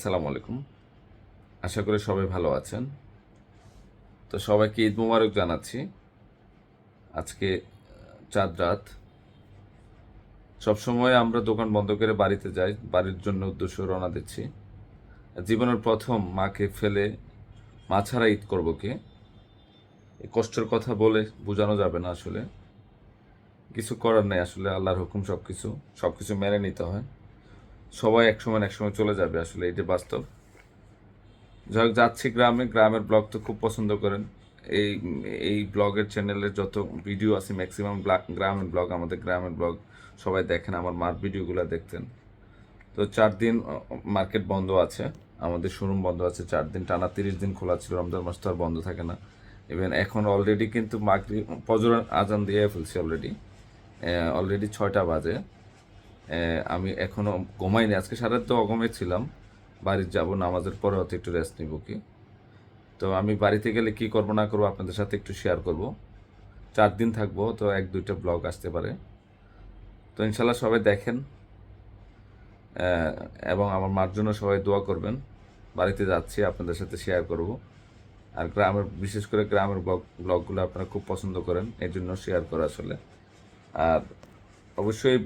আসসালামু আলাইকুম। আশা করি সবাই ভালো আছেন। তো সবাইকে ঈদ মুবারক জানাচ্ছি। আজকে চাঁদ রাত। সবসময় আমরা দোকান বন্ধ করে বাড়িতে যাই, বাড়ির জন্য উদ্দেশ্য রওনা দিচ্ছি। জীবনের প্রথম মাকে ফেলে মা ছাড়া ঈদ করব কে? কষ্টের কথা বলে বোঝানো যাবে না আসলে। কিছু করার নেই আসলে, আল্লাহর হুকুম সব কিছু সব কিছু মেনে নিতে হয়। সবাই একসময় না একসময় চলে যাবে আসলে, এটা বাস্তব। যাই হোক, যাচ্ছি গ্রামে। গ্রামের ব্লগ তো খুব পছন্দ করেন। এই এই ব্লগের চ্যানেলের যত ভিডিও আছে ম্যাক্সিমাম গ্রামের ব্লগ, আমাদের গ্রামের ব্লগ সবাই দেখেন, আমার মার ভিডিওগুলো দেখতেন। তো চার দিন মার্কেট বন্ধ আছে। আমাদের শোরুম বন্ধ আছে চার দিন, টানা তিরিশ দিন খোলা ছিল। রমজান মাস তো আর বন্ধ থাকে না। ইভেন এখন অলরেডি কিন্তু মাগরি ফজর আজান দিয়ে ফেলছি অলরেডি অলরেডি ছয়টা বাজে। আমি এখনও ঘুমাইনি। আজকে সারা তো অগমে ছিলাম। বাড়ির যাব, নামাজের পরে হয়তো একটু রেস্ট নিব কি। তো আমি বাড়িতে গেলে কি করব, না করব আপনাদের সাথে একটু শেয়ার করব। চার দিন থাকব, তো এক, দুইটা ব্লগ আসতে পারে। তো ইনশাল্লাহ সবাই দেখেন। এবং আমার মার জন্য সবাই দোয়া করবেন। বাড়িতে যাচ্ছি, আপনাদের সাথে শেয়ার করব। আর গ্রামের, বিশেষ করে গ্রামের ব্লগ ব্লগগুলো আপনারা খুব পছন্দ করেন এই জন্য শেয়ার করা আসলে। আর অবশ্যই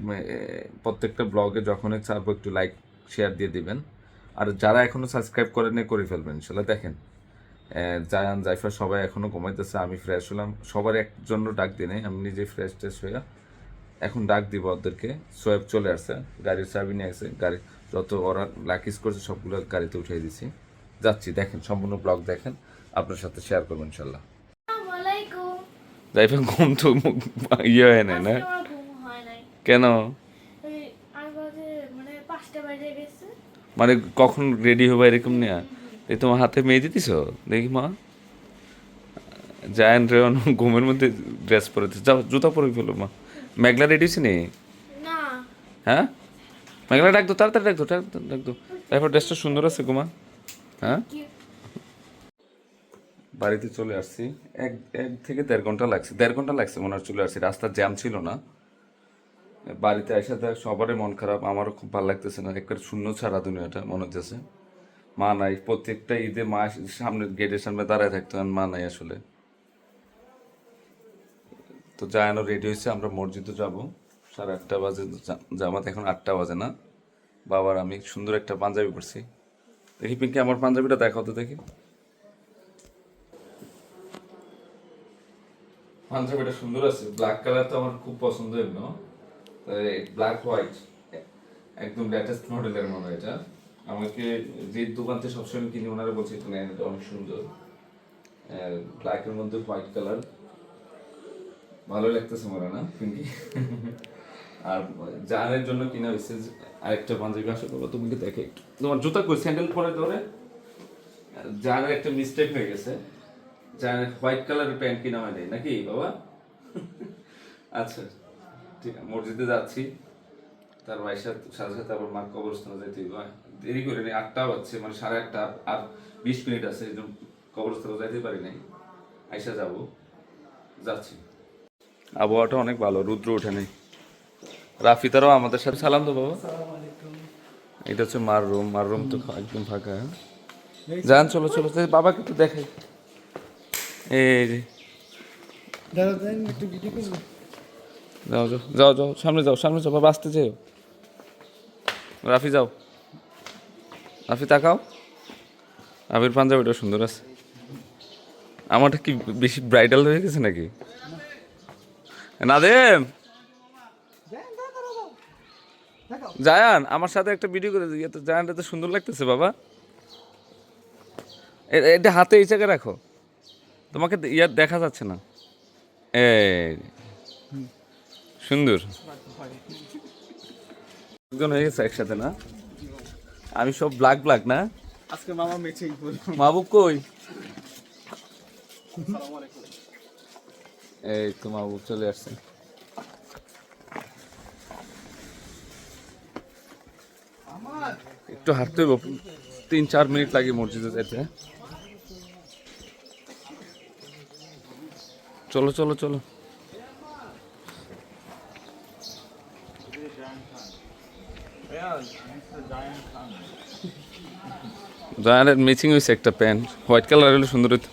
প্রত্যেকটা ব্লগে যখনই ছাড়বো একটু লাইক শেয়ার দিয়ে দিবেন। আর যারা এখনও সাবস্ক্রাইব করেন করে ফেলবেন ইনশাল্লাহ। দেখেন জায়ান জাইফা সবাই এখনও ঘুমাইতেছে আমি ফ্রেশ হলাম। সবার এক জন্য ডাক দিই নাই আমি নিজে ফ্রেশ ট্রেশ হয়ে এখন ডাক দিব ওদেরকে। সোয়েব চলে আসছে গাড়ির চাবি নিয়ে আসছে গাড়ি যত ওরা লাকিস করছে সবগুলো গাড়িতে উঠিয়ে দিছি। যাচ্ছি দেখেন সম্পূর্ণ ব্লগ দেখেন আপনার সাথে শেয়ার করব ইনশাল্লাহ। জাইফা ঘুম তো ইয়ে হয় না? না আজকে আমার ঘুম হয় নাই কেন? মানে মানে কখন রেডি হবা এরকম নিয়ে? এই তোমার হাতে মেয়ে দিতিস দেখি মা। জায়ান রেওয়ান ঘুমের মধ্যে ড্রেস পরেছে। যাও জুতা পরে ফেলো মা। মেঘলা রেডি হয়েছে নি? হ্যাঁ? মেঘলা ডাক দো তাড়াতাড়ি ডাক দো তাড়াতাড়ি ডাক দো তারপর ড্রেসটা সুন্দর আছে গোমা হ্যাঁ? বাড়িতে চলে আসছি। এক এক থেকে দেড় ঘণ্টা লাগছে। দেড় ঘণ্টা লাগছে মনে হয় চলে আসছি। রাস্তার জ্যাম ছিল না। বাড়িতে এসে দেখ, সবারই মন খারাপ, আমারও খুব ভালো লাগতেছে না। একবার শূন্য ছাড়া দুনিয়াটা মনে হচ্ছে মা নাই, প্রত্যেকটা ঈদে মা সামনে গেটের সামনে দাঁড়ায় থাকতো মা নাই আসলে। তো জায়ানো রেডি হয়েছে, আমরা মসজিদে যাব। সাড়ে আটটা বাজে জামাত এখন আটটা বাজে না। বাবার আমি সুন্দর একটা পাঞ্জাবি পরছি। দেখি পিঙ্কি, আমার পাঞ্জাবিটা দেখাও তো দেখি। পাঞ্জাবিটা সুন্দর আছে ব্ল্যাক কালার তো আমার খুব পছন্দ এগুলো ব্ল্যাক হোয়াইট একদম লেটেস্ট মডেলের মনে এটা। আমাকে যে দোকান থেকে সবসময় কিনি, ওনারা বলছে এটা নেন, এটা অনেক সুন্দর। ব্ল্যাকের মধ্যে হোয়াইট কালার ভালো লাগতেছে মনে না, পিঙ্কি? আর জানের জন্য কিনা হয়েছে আরেকটা পাঞ্জাবি বাবা তুমি কি দেখে তোমার জুতা কই? স্যান্ডেল পরে ধরে? জানের একটা মিস্টেক হয়ে গেছে। জানের হোয়াইট কালারের প্যান্ট কিনা হয় নাকি বাবা? আচ্ছা। মসজিদে যাচ্ছি। তার ভাইয়ের সাথে সাথে সাথে আবার মার কবরস্থানে যেতে হবে। দেরি করে নেই আটটা বাজছে মানে সাড়ে আটটা আর বিশ মিনিট আছে এই জন্য কবরস্থানে যাইতে পারি নাই। আইসা যাব যাচ্ছি। আবহাওয়াটা অনেক ভালো রুদ্র ওঠে নেই। রাফি তারাও আমাদের সাথে সালাম তো বাবা। এটা হচ্ছে মার রুম মার রুম তো একদম ফাঁকা হ্যাঁ? যান চলো চলো বাবাকে একটু দেখাই। এই যে। যাও যাও যাও যাও, সামনে যাও সামনে যাও, বাবা, আসতে যেও। রাফি, যাও। রাফি, তাকাও। আবির পাঞ্জাবিটা সুন্দর আছে। আমারটা কি বেশি ব্রাইডাল হয়ে গেছে নাকি? নাদেম! জায়ান, আমার সাথে একটা ভিডিও করে দিই। তো জায়ানটা তো সুন্দর লাগতেছে, বাবা। এটা হাতে এই জায়গায় রাখো। তোমাকে ইয়ার দেখা যাচ্ছে না। এই সুন্দর। একজন হয়ে গেছে একসাথে না? আমি সব ব্ল্যাক ব্ল্যাক না? আজকে মামা বলল মাহবুব কই? এই তো মাহবুব চলে আসছে। একটু হাঁটতে হইব। তিন চার মিনিট লাগে মসজিদে যেতে চলো চলো চলো। জয়ানের মিচিং হয়েছে একটা প্যান্ট হোয়াইট কালার হলে সুন্দর হতো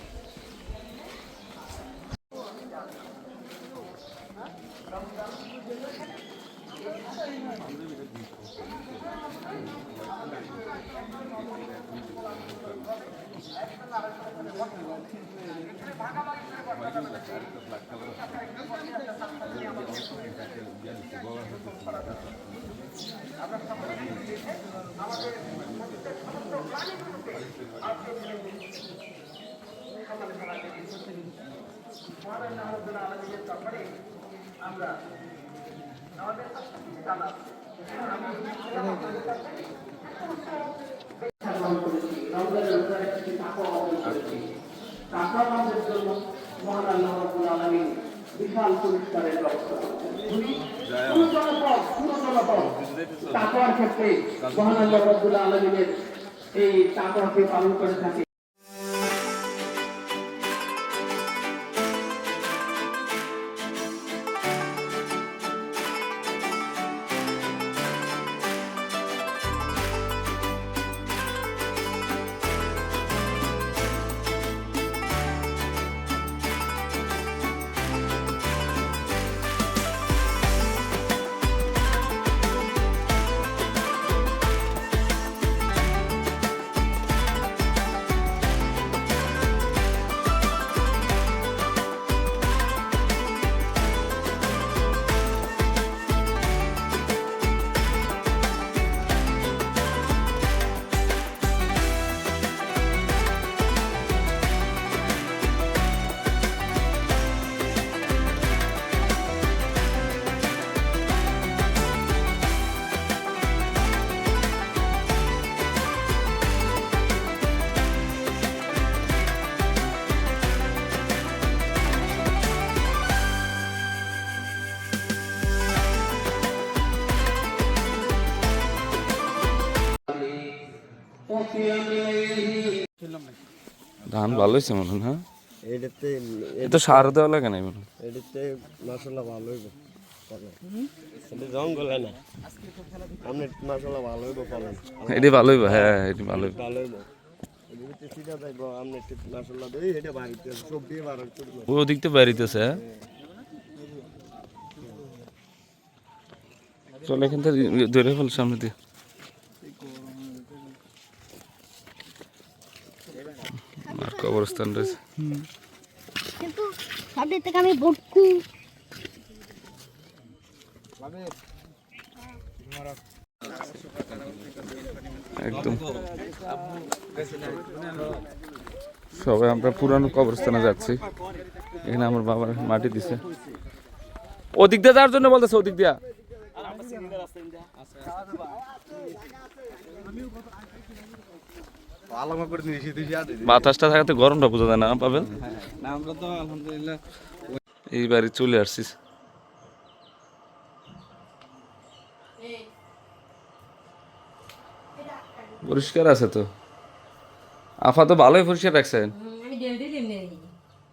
আমাদের জন্য মহান আল্লাহ রাব্বুল আলামিন বিশাল পুরস্কারের ব্যবস্থা করেছেন। পুরো জনপদ পুরো জনপদ তাকওয়ার ক্ষেত্রে মহান আল্লাহ রাব্বুল আলামিনের এই তাকওয়াকে পালন করে থাকে। ধান ভালো হয়েছে মনে হয় হ্যাঁ এটাতে এত সার দেওয়া লাগে না মনে হয়। এটাতে মশলা ভালো হইব এটা হয় ভালো হইব এটি হইব হ্যাঁ এটি ভালো হইব। ভালো হইব। এটা তো বাড়িতেছে হ্যাঁ? এখান থেকে ধরে ফেল সামনে দিয়ে। কবরস্থান রয়েছে। কিন্তু সবটির থেকে আমি বটকু একদম। সবাই আমরা পুরানো কবরস্থানে যাচ্ছি। এখানে আমার বাবার মাটি দিছে। ওদিক দিয়ে যাওয়ার জন্য বলতেছে ওদিক দিয়া আলামা করে দিয়েছি তুই যাতে বাতাসটা থাকাতে গরমটা বোঝা যায় না পাবেন? আমরা তো আলহামদুলিল্লাহ এই বাড়ি চলে আসছিস। পরিষ্কার আছে তো? আফা তো ভালোই পরিষ্কার রাখছেন।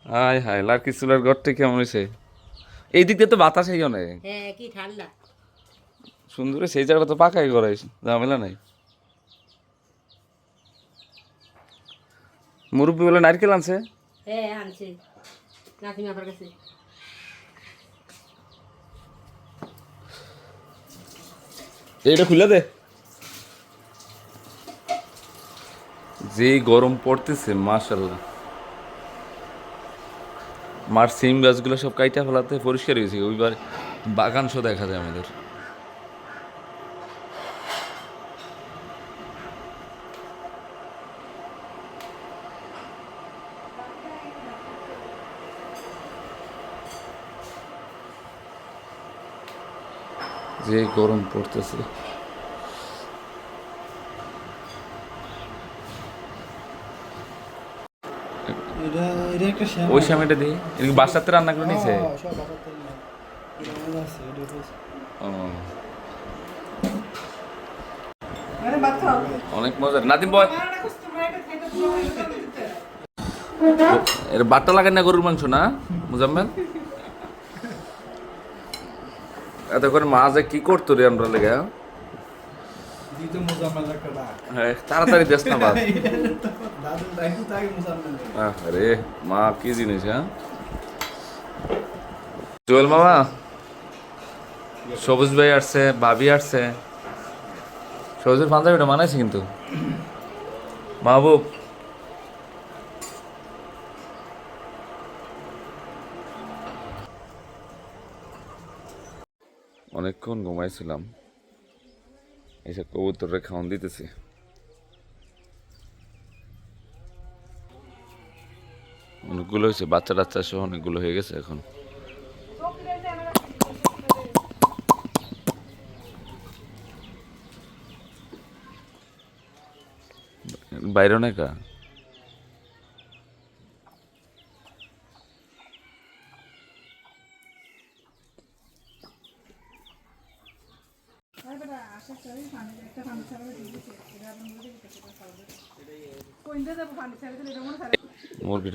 হাই হাই লাকি চুলার ঘরটা কেমন হয়েছে? এই দিক দিয়ে তো বাতাস এই অনেক। হ্যাঁ কি ঠান্ডা। সুন্দর সেই জায়গাটা তো পাকাই করাই ঝামেলা নাই। মুরব্বী বলে নারকেল আনছে? হ্যাঁ আনছে। নাসিম আপার কাছে। এইটা খুলে দে। যে গরম পড়তেছে মাশাল্লাহ মার সিম গাছগুলো সব কাইটা ফেলাতে পরিষ্কার হয়েছে ওইবার বাগান শো দেখা যায় আমাদের। যে গরম পড়তেছে। ওই সময়টা দিই বাসাতে রান্না করে নিয়েছে সব বাসাতে না এটা আছে এটা আছে ও, আরে ভাত খাও অনেক মজার। নাদিম বয়। এর বাট্টা লাগান না গরুর মাংস না? মুজাম্মেল? এত করে মা যে কি করতো রে আমরা লেগে? হ্যাঁ তাড়াতাড়ি দেশ না বাদ। আরে মা কি জিনিস হ্যাঁ? জুয়েল মামা সবুজ ভাই আসছে ভাবি আসছে। সবুজের পাঞ্জাবিটা মানাইছে কিন্তু। মাহবুব অনেকক্ষণ ঘুমাইছিলাম। এসে কবুতরে খাওয়ান দিতেছি। অনেকগুলো হয়েছে, বাচ্চা টাচ্চা সহ অনেকগুলো হয়ে গেছে এখন। বাইরে না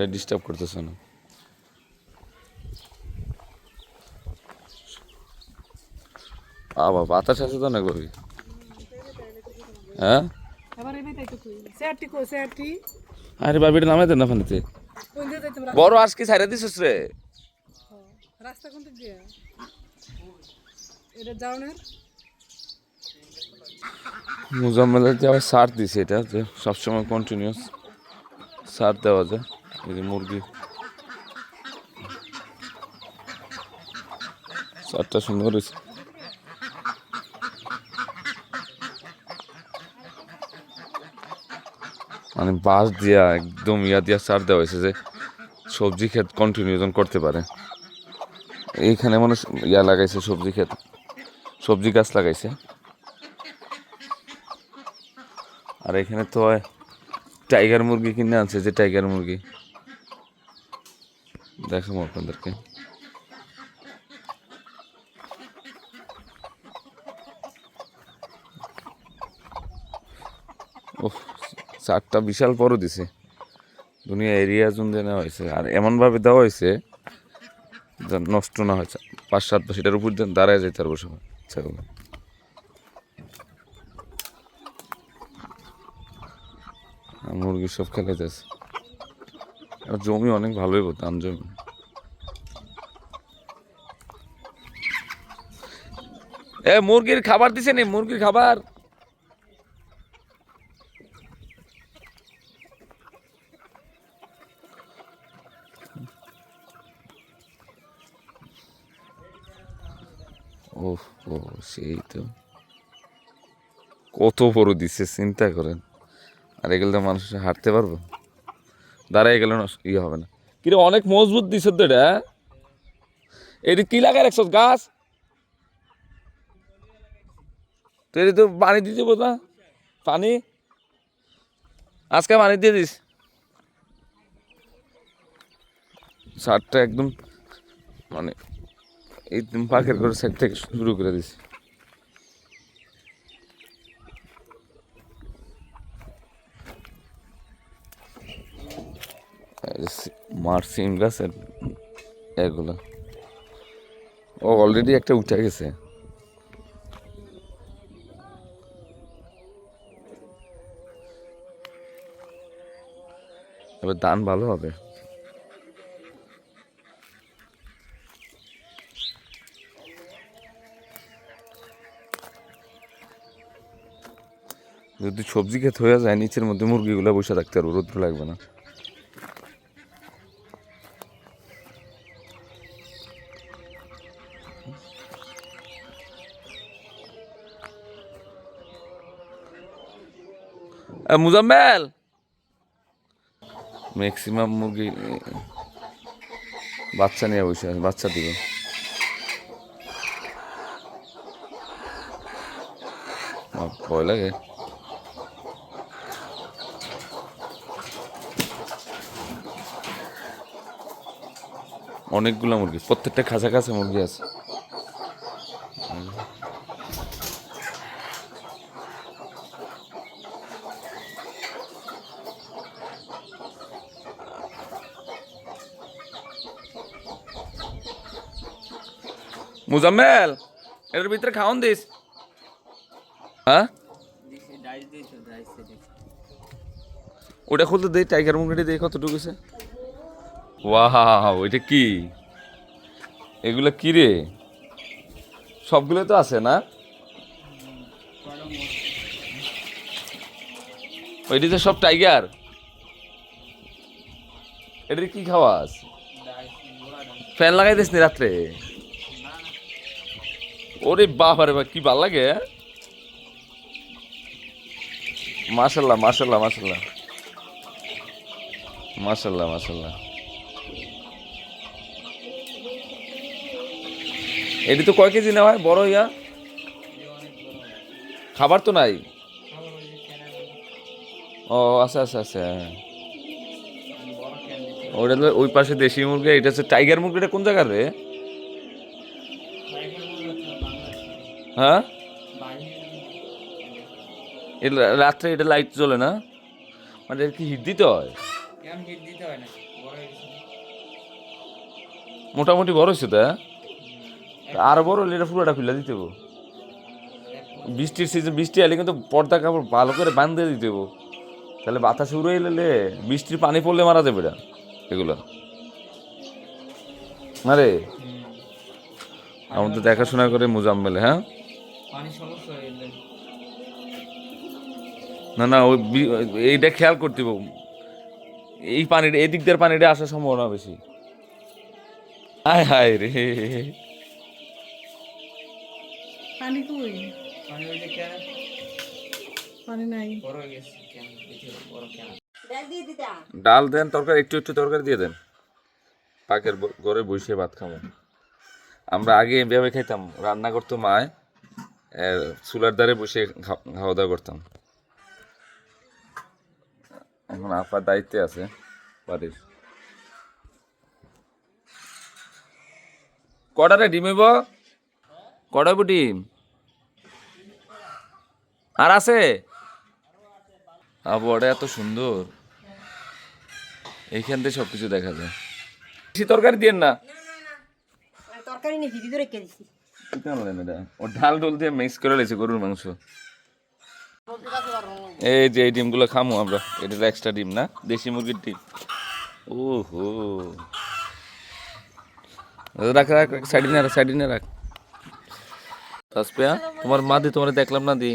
মুরগিটা ডিস্টার্ব করতেছে না। আবা বাতাস আছে তো অনেক ভাবি হ্যাঁ? আরে বাবিটা নামাই দেন না ফানিতে। বড় আজকে ছাইরা দিছিস রে। রাস্তা কোন দিক দিয়ে? এটা যাওনের মুজাম্মেলের যে আবার সার দিছে এটা যে সবসময় কন্টিনিউস সার দেওয়া যায়। এই যে মুরগি সারটা সুন্দর হয়েছে মানে বাঁশ দিয়া একদম ইয়া দিয়া সার দেওয়া হয়েছে যে সবজি ক্ষেত কন্টিনিউজন করতে পারে। এইখানে মনে ইয়া লাগাইছে সবজি ক্ষেত। সবজি গাছ লাগাইছে। আর এখানে তো টাইগার মুরগি কিনে আনছে যে টাইগার মুরগি। দেখাবো আপনাদেরকে ও চারটা বিশাল বড় দিছে দুনিয়া এরিয়া জুন দিয়ে নেওয়া হয়েছে আর এমনভাবে দেওয়া হয়েছে, যেন নষ্ট না হয়। পাঁচ সাত বা সেটার উপর দাঁড়ায় যেতে পারব সবাই। ছাগল মুরগি সব খেলে যাচ্ছে আর জমি অনেক ভালোই দাম জমি। এ, মুরগির খাবার দিছে নি, মুরগির খাবার। ও ও সেই তো। কত বড় দিছে, চিন্তা করেন। আর এগুলো তো মানুষ হাঁটতে পারব। দাঁড়ায় গেলে ইয়ে হবে না। কিরে, অনেক মজবুত দিছে তো এটা হ্যাঁ? এটা কি লাগাই রাখছ গাছ? তো এটা তো পানি দিতে না পানি? আজকে পানি দিয়ে দিস। সারটা একদম মানে একদম পাখের করে সাইড থেকে শুরু করে দিস। মার সিম গাছের এগুলো। ও অলরেডি একটা উঠে গেছে। এবার ধান ভালো হবে। যদি সবজি খেতে হয়ে যায়, নিচের মধ্যে মুরগিগুলো বসে থাকতে পারব, রোদ্র লাগবে না। মুজাম্মেল! ম্যাক্সিমাম মুরগি বাচ্চা নিয়ে বসে আছে, বাচ্চা দিবে। ভয় লাগে। অনেকগুলো মুরগি, প্রত্যেকটা খাঁচা খাঁচা মুরগি আছে। মুজাম্মেল, এটার ভিতরে খাওন দিস। হ্যাঁ? ওটা খুলতে দেই টাইগার মুরগিটা দেই কতটুকু সে ওয়াহা ওইটা কি? এগুলো কি রে? সবগুলো তো আছে না? ওইটা তো সব টাইগার এটার কি খাওয়াস ফ্যান লাগাই দিস নি রাত্রে। ওরে বাবারে বা কি ভালো লাগে মাশাল্লাহ মাশাল্লাহ মাসাল্লাহ মাশাল্লাহ মাশাল্লাহ। এটি তো কয় কেজি নেওয়া হয়? বড় ইয়া? খাবার তো নাই? ও আচ্ছা আচ্ছা আচ্ছা ওটা তো ওই পাশে দেশি মুরগি, এটা হচ্ছে টাইগার মুরগিটা কোন জায়গার রে? হ্যাঁ? রাত্রে এটা লাইট জ্বলে না? মানে কি হিট দিতে হয়? মোটামুটি বড় হয়েছে তো হ্যাঁ? আর বড় হলে এটা পুরোটা খুলে দিতে। বৃষ্টির সিজন বৃষ্টি এলে কিন্তু পর্দা কাপড় ভালো করে বাঁধতে দিতে। তাহলে বাতাস উড়ে এলে বৃষ্টির পানি পড়লে মারা যাবে এটা এগুলো। না রে? আমাদের দেখাশোনা করে মুজাম্মেল হ্যাঁ? না না ওই এইটা খেয়াল করতে। এই পানিটা এই দিক দিয়ে পানিটা আসার সম্ভাবনা বেশি। হায় হায় রে। পানি কই? পানি নাই। ডাল দেন তরকারি একটু একটু তরকারি দিয়ে দেন। পাকের ঘরে বসে ভাত খাব। আমরা আগে এভাবে খাইতাম রান্না করতো মায়। চুলার ধারে বসে খাওয়া দাওয়া করতাম। এখন আপার দায়িত্বে আছে, বাড়ির। কটারে ডিম হইব? কটা ডিম? আর আছে? আবহাওয়াটা এত সুন্দর। এইখান থেকে সব কিছু দেখা যায়। তরকারি দিয়ে না। তরকারি নিয়ে ভিতরে রেখে দিছি। এটা? ও ঢাল ঢোল দিয়ে মিক্স করে লেছে গরুর মাংস। এই যে এই ডিমগুলো খামো আমরা। এটা এক্সট্রা ডিম না? দেশি মুরগির ডিম। ওহো। রাখ রাখ সাইডে না রাখ সাইডে না রাখ। তাসপিয়া তোমার মা দি তোমার দেখলাম না দি?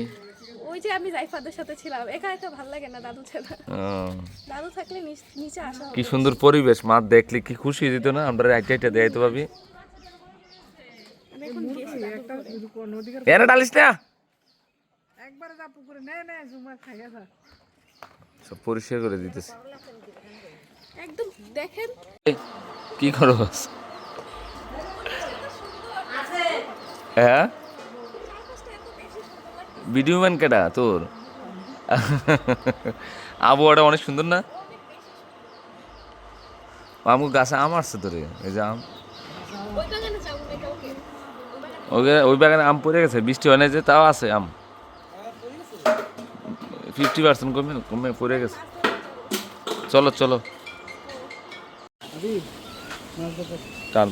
ওই যে আমি জাইফাদের সাথে ছিলাম। একা একা ভালো লাগে না দাদু ছাড়া। দাদু থাকলে নিচে আসা কি সুন্দর পরিবেশ। মা দেখলে কি খুশি দিত না? আমরা একটা একটা দেয় তো ভাবি ডালিস না? একবারে যা পুকুরে নে নে জুমা খাইয়া যা। সব পরিষ্কার করে দিতেছে। একদম দেখেন। কি করো? হ্যাঁ? ভিডিও ম্যান কেটা তোর? আবহাওয়াটা অনেক সুন্দর না? আমু গাছে আম আসছে তোরে এই যে আম ওই বাগানে যাব না কাউকে ওই বাগানে আম পড়ে গেছে, বৃষ্টি হয় না যে, তাও আছে আম। ফিফটি পার্সেন্ট কমে কমে পড়ে গেছে। চলো চলো।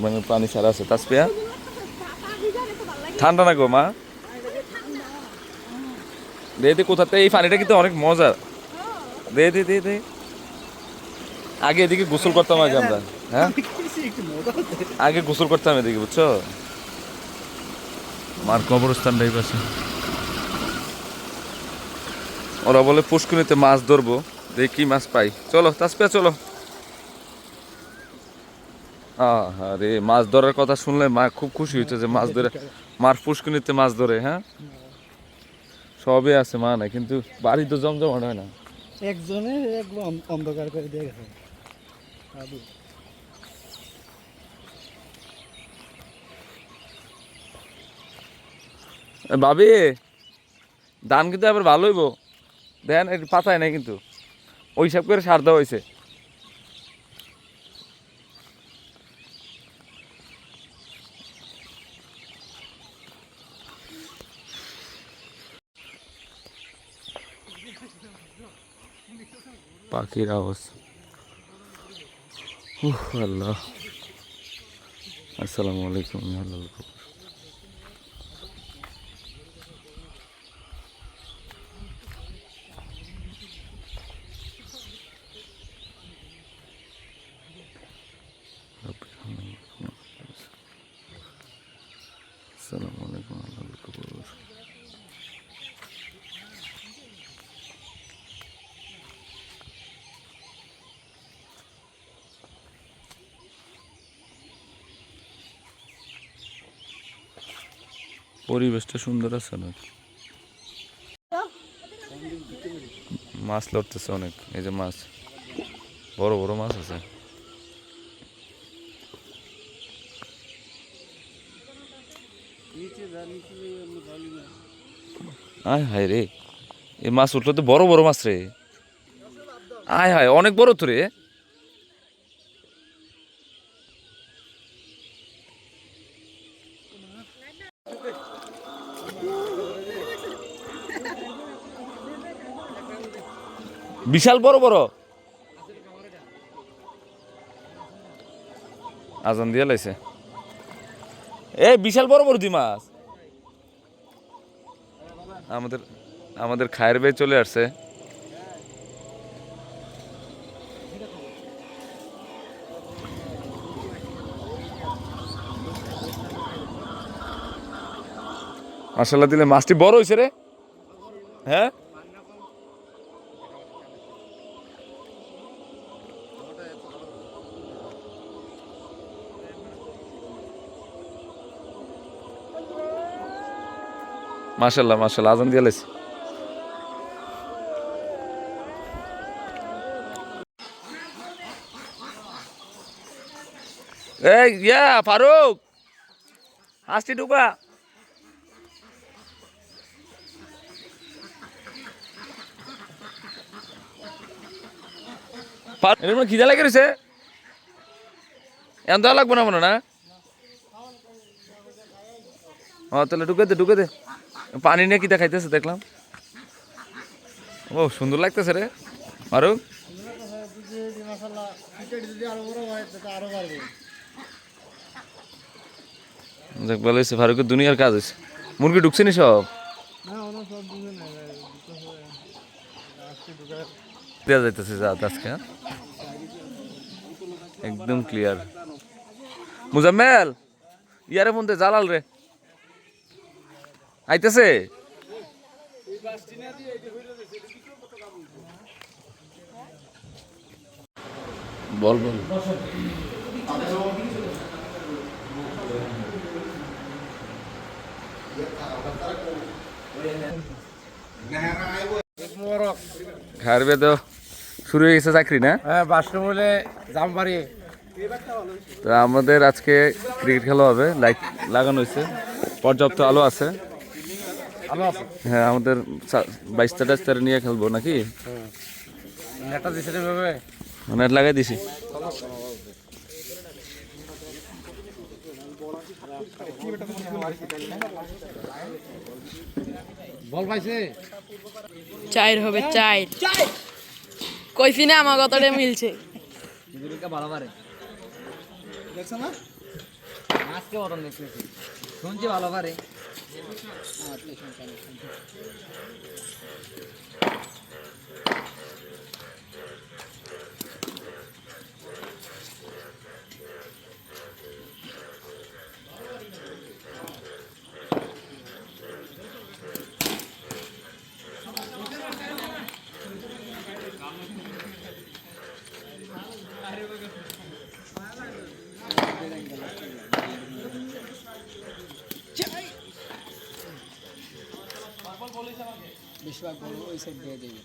মানে পানি ছাড়া আছে তাসপিয়া ঠান্ডা না গো, মা? দে দে কোথাতে এই পানিটা কিন্তু অনেক মজার। দে দে দে দে। আগে এদিকে গোসল করতাম আগে আমরা হ্যাঁ? আগে গোসল করতাম এদিকে, বুঝছ? মার কবরস্থানটা এই পাশে। ওরা বলে পুষ্কুনিতে মাছ ধরবো দেখি কি মাছ পাই। চলো তাসপিয়া চলো। আরে মাছ ধরার কথা শুনলে মা খুব খুশি হইতো যে মাছ ধরে মার পুষ্কুনিতে মাছ ধরে হ্যাঁ? সবই আছে মা না কিন্তু বাড়ি তো জমজমাট হয় না। একজনের একদম অন্ধকার করে দিয়ে গেছে দাদু এ, ভাবি, ধান কিন্তু আবার ভালো হইব। দেন এর পাতায় নাই কিন্তু। ওই সব করে সার দেওয়া হয়েছে পাখির আওয়াজ। আল্লাহ। আসসালামু আলাইকুম, আল্লাহ। পরিবেশটা সুন্দর আছে অনেক মাছ লড়তেছে অনেক, এই যে মাছ। বড় বড় মাছ আছে। আয় হায় রে, এই মাছ উঠল তো বড় বড় মাছ রে। আয় হায়, অনেক বড় তো রে। বিশাল বড় বড়। আজান দিয়ে লাইছে। এ বিশাল বড় বড় মাছ। আমাদের আমাদের খায়ের বেয়ে চলে আসছে। মাসাল্লাহ দিলে মাছটি বড় হয়েছে রে। হ্যাঁ? মাশাল্লাহ মাশাল্লাহ আজান দিয়ে লাইছে। এই, ইয়া, ফারুক! আসছি ঢুকা খিদা লাগে রয়েছে এমন আর লাগবে না মনে না? ও তাহলে ঢুকে দে ঢুকে দে। পানি নিয়ে কি দেখাইতেছে দেখলাম? ও, সুন্দর লাগতেছে রে। আরও ফারুকের দুনিয়ার কাজ হয়েছে। মুরগি ঢুকছে নি সব? দেওয়া যাইতেছে হ্যাঁ? একদম ক্লিয়ার মুজাম্মেল, ইয়ারে ফোন দে, জালাল রে। আইতেছে? বল বল। খার বে তো। শুরু হয়ে গেছে চাকরি না? হ্যাঁ বাথরুম হলে জাম বাড়ি। তো আমাদের আজকে ক্রিকেট খেলা হবে লাইট লাগানো হয়েছে পর্যাপ্ত আলো আছে। হ্যাঁ আমাদের বাইশ বাইশটা টাইশটা নিয়ে খেলব নাকি? নেটটা নেট লাগাই দিছি। চাইর হবে চাইর। কইছি না আমার কথাটা মিলছে। ভালো পারে। দেখছ না? আজকে বরং দেখতেছি শুনছি ভালো পারে। అట్లా বেশিরভাগ বল ওই সাইড দিয়ে দেবে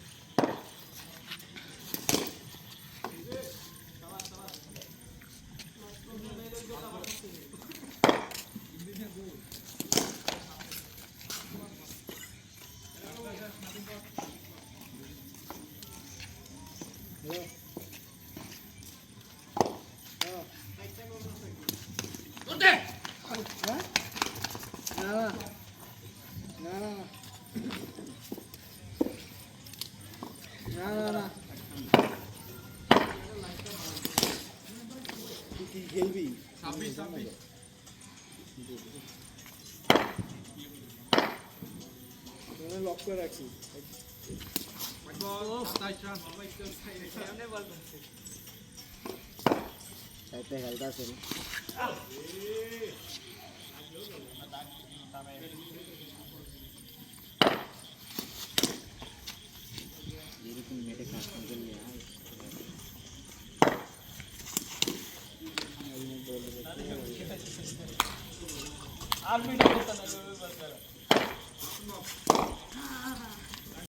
না না না তুই কি খেলবি লক করে রাখছি সাইডে খেলতে আছে এরকম নেটে কাজ করলে আর ভিডিও করতে না